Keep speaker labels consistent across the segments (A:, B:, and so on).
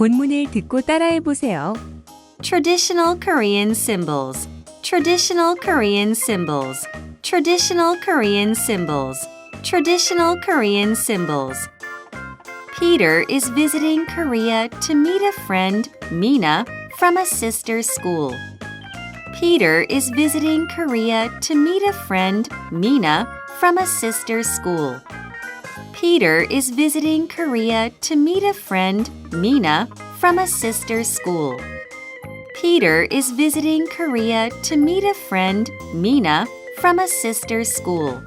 A: 본문을 듣고 따라해 보세요.
B: Traditional Korean symbols. Traditional Korean symbols. Traditional Korean symbols. Traditional Korean symbols. Peter is visiting Korea to meet a friend, Mina, from a sister school. Peter is visiting Korea to meet a friend, Mina, from a sister school. Peter is visiting Korea to meet a friend, Mina, from a sister school. Peter is visiting Korea to meet a friend, Mina, from a sister school.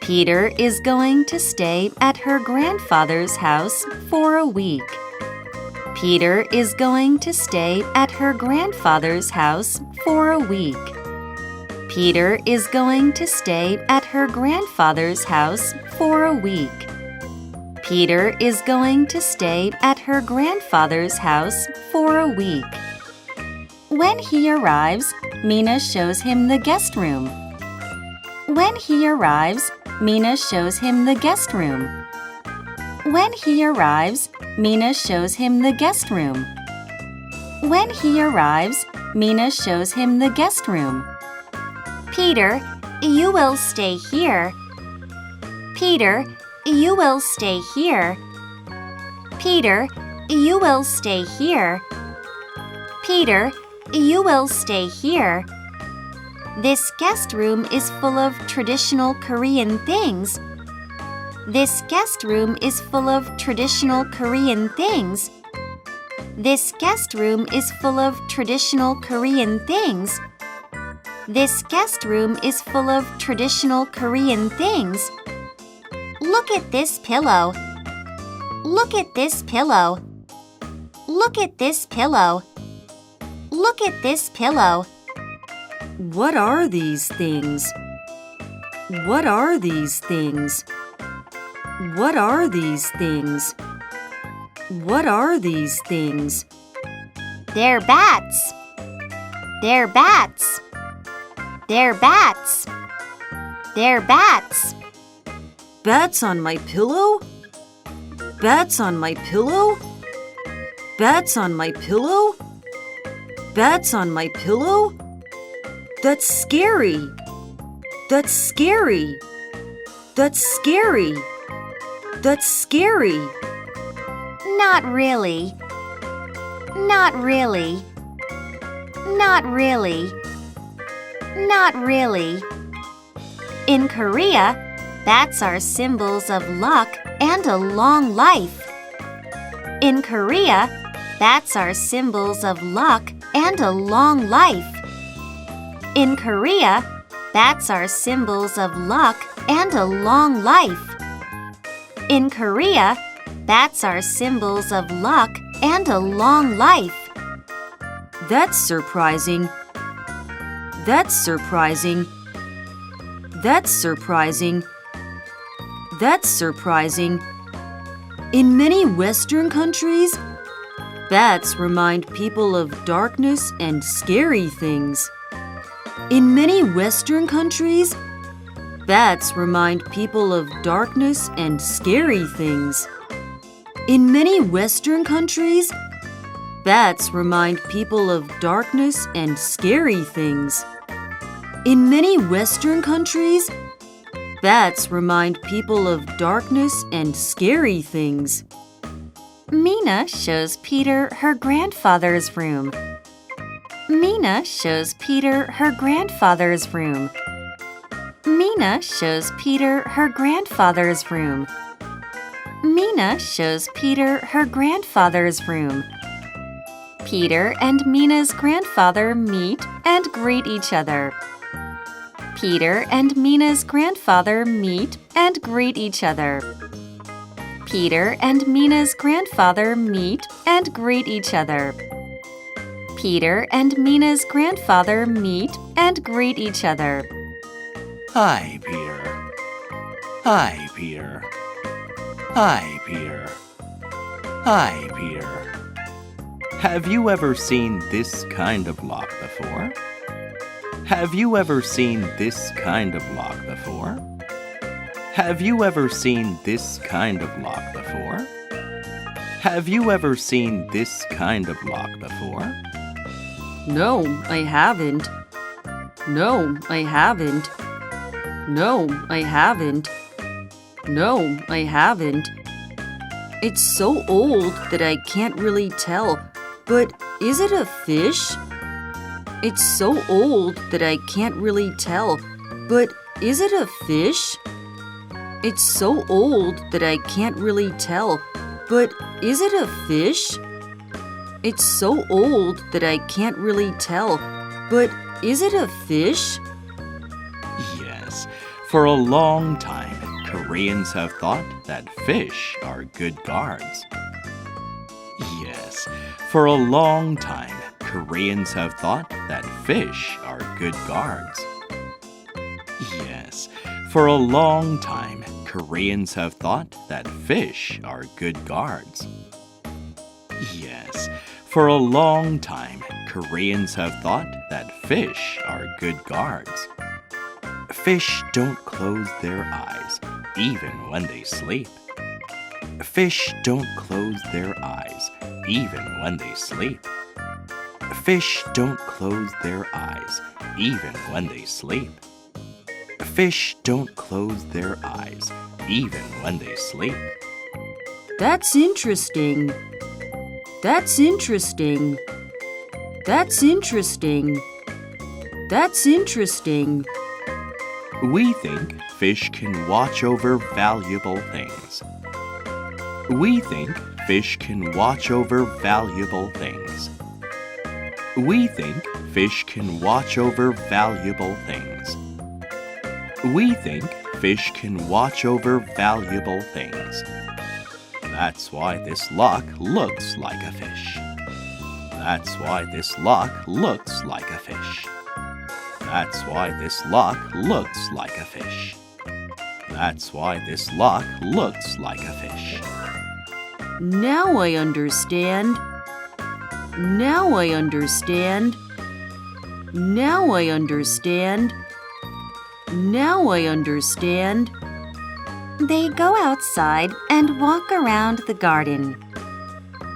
B: Peter is going to stay at her grandfather's house for a week. Peter is going to stay at her grandfather's house for a week. Peter is going to stay at her grandfather's house for a week. Peter is going to stay at her grandfather's house for a week. When he arrives, Mina shows him the guest room. When he arrives, Mina shows him the guest room. When he arrives, Mina shows him the guest room. When he arrives, Mina shows him the guest room. Peter, you will stay here. Peter, you will stay here. Peter, you will stay here. Peter, you will stay here. This guest room is full of traditional Korean things. This guest room is full of traditional Korean things. This guest room is full of traditional Korean things. This guest room is full of traditional Korean things. Look at this pillow. Look at this pillow. Look at this pillow. Look at this pillow. What are these things? What are these things? What are these things? What are these things? They're bats. They're bats. They're bats. They're bats. Bats on my pillow? Bats on my pillow? Bats on my pillow? Bats on my pillow? That's scary. That's scary. That's scary. That's scary. Not really. Not really. Not really. Not really. In Korea, bats are symbols of luck and a long life. In Korea, bats are symbols of luck and a long life. In Korea, bats are symbols of luck and a long life. In Korea, bats are symbols of luck and a long life. That's surprising. That's surprising. That's surprising. That's surprising. In many Western countries, bats remind people of darkness and scary things. In many Western countries, bats remind people of darkness and scary things. In many Western countries, bats remind people of darkness and scary things. In many Western countries, bats remind people of darkness and scary things. Mina shows Peter her grandfather's room. Mina shows Peter her grandfather's room. Mina shows Peter her grandfather's room. Mina shows Peter her grandfather's room. Peter and Mina's grandfather meet and greet each other. Peter and Mina's grandfather meet and greet each other. Peter and Mina's grandfather meet and greet each other. Peter and Mina's grandfather meet and greet each other.
C: Hi, Peter. Hi, Peter. Hi, Peter. Hi, Peter. Have you ever seen this kind of lock before? Have you ever seen this kind of lock before? Have you ever seen this kind of lock before? Have you ever seen this kind of lock before?
D: No, I haven't. No, I haven't. No, I haven't. No, I haven't. It's so old that I can't really tell. But is it a fish? It's so old that I can't really tell. But is it a fish? It's so old that I can't really tell. But is it a fish? It's so old that I can't really tell. But is it a fish?
C: Yes. For a long time, Koreans have thought that fish are good guards. Yes. For a long time, Koreans have thought that fish are good guards. Yes. For a long time, Koreans have thought that fish are good guards. Yes. For a long time, Koreans have thought that fish are good guards. Fish don't close their eyes, even when they sleep. Fish don't close their eyes, even when they sleep. Fish don't close their eyes, even when they sleep. Fish don't close their eyes, even when they sleep.
D: That's interesting. That's interesting. That's interesting. That's interesting.
C: We think fish can watch over valuable things. We think fish can watch over valuable things. We think fish can watch over valuable things. We think fish can watch over valuable things. That's why this lock looks like a fish. That's why this lock looks like a fish. That's why this lock looks like a fish. That's why this lock looks like a fish.
D: Now I understand. Now I understand. Now I understand. Now I understand.
B: They go outside and walk around the garden.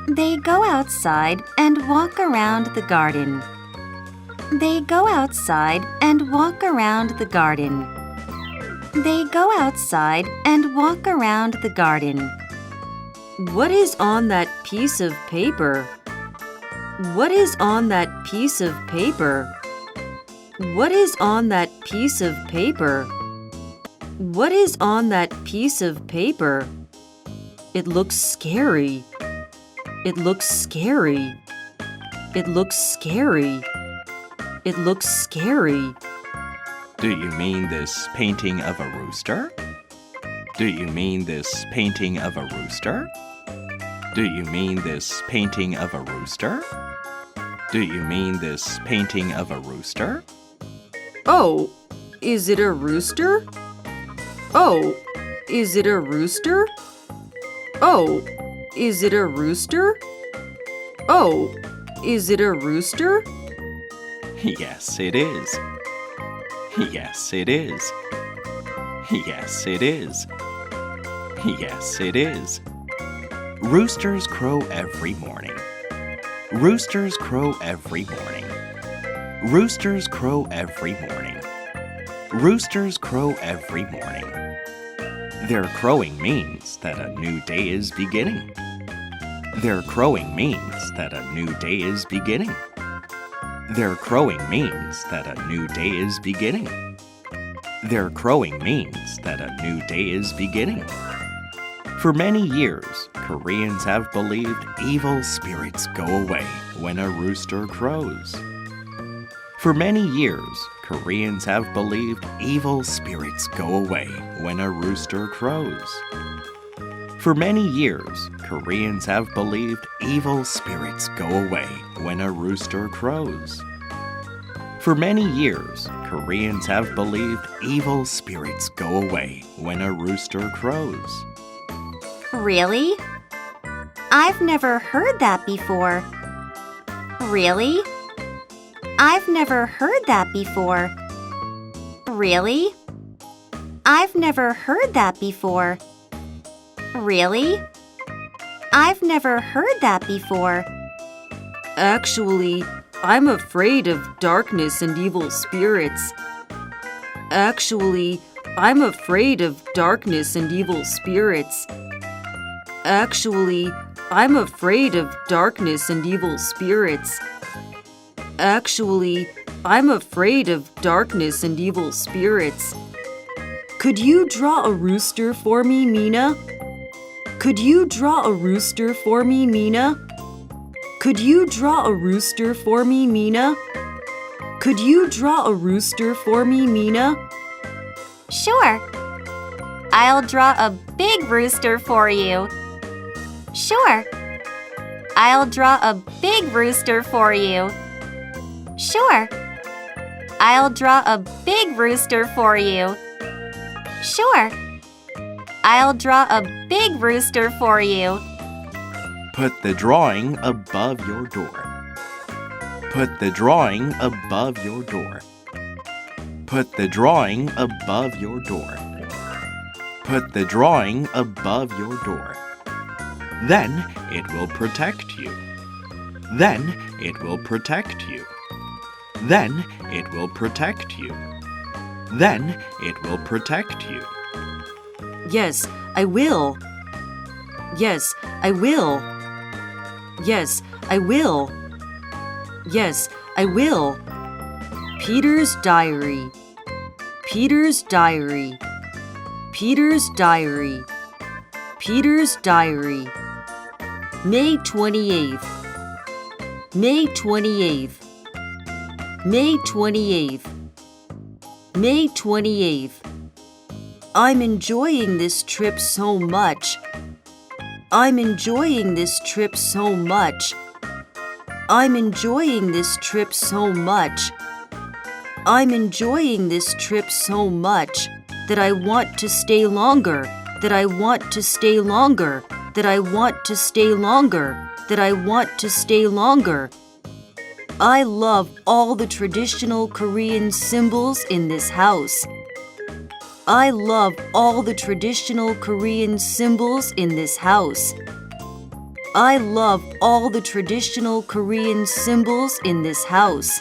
B: They go outside and walk around the garden. They go outside and walk around the garden. They go outside and walk around the garden.
D: What is on that piece of paper? What is on that piece of paper? What is on that piece of paper? What is on that piece of paper? It looks scary. It looks scary. It looks scary. It looks scary.
C: Do you mean this painting of a rooster? Do you mean this painting of a rooster? Do you mean this painting of a rooster? Do you mean this painting of a rooster?
D: Oh, is it a rooster? Oh, is it a rooster? Oh, is it a rooster? Oh, is it a rooster?
C: Yes, it is. Yes, it is. Yes, it is. Yes, it is. Roosters crow every morning. Roosters crow every morning. Roosters crow every morning. Roosters crow every morning. Their crowing means that a new day is beginning. Their crowing means that a new day is beginning. Their crowing means that a new day is beginning. Their crowing means that a new day is beginning. For many years, Koreans have believed evil spirits go away when a rooster crows. For many years, Koreans have believed evil spirits go away when a rooster crows. For many years, Koreans have believed evil spirits go away when a rooster crows. For many years, Koreans have believed evil spirits go away when a rooster crows.
B: Really? I've never heard that before. Really? I've never heard that before. Really? I've never heard that before. Really? I've never heard that before.
D: Actually, I'm afraid of darkness and evil spirits. Actually, I'm afraid of darkness and evil spirits. Actually, I'm afraid of darkness and evil spirits. Actually, I'm afraid of darkness and evil spirits. Could you draw a rooster for me, Mina? Could you draw a rooster for me, Mina? Could you draw a rooster for me, Mina? Could you draw a rooster for me, Mina?
B: Sure. I'll draw a big rooster for you. Sure. I'll draw a big rooster for you. Sure. I'll draw a big rooster for you. Sure. I'll draw a big rooster for you.
C: Put the drawing above your door. Put the drawing above your door. Put the drawing above your door. Put the drawing above your door. Then it will protect you. Then it will protect you. Then it will protect you. Then it will protect you.
D: Yes, I will. Yes, I will. Yes, I will. Yes, I will. Peter's diary. Peter's diary. Peter's diary. Peter's diary. May 28th. May 28th. May 28th. May 28th. I'm enjoying this trip so much. I'm enjoying this trip so much. I'm enjoying this trip so much. I'm enjoying this trip so much that I want to stay longer, that I want to stay longer, that I want to stay longer, that I want to stay longer. I love all the traditional Korean symbols in this house. I love all the traditional Korean symbols in this house. I love all the traditional Korean symbols in this house.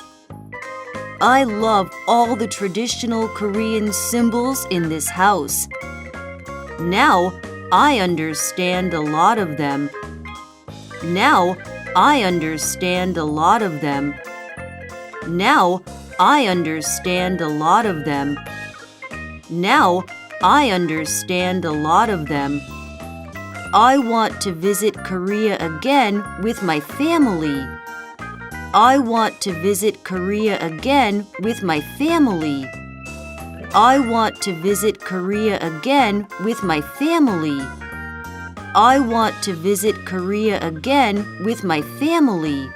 D: I love all the traditional Korean symbols in this house. Now I understand a lot of them. Now I understand a lot of them. Now I understand a lot of them. Now I understand a lot of them. I want to visit Korea again with my family. I want to visit Korea again with my family. I want to visit Korea again with my family. I want to visit Korea again with my family.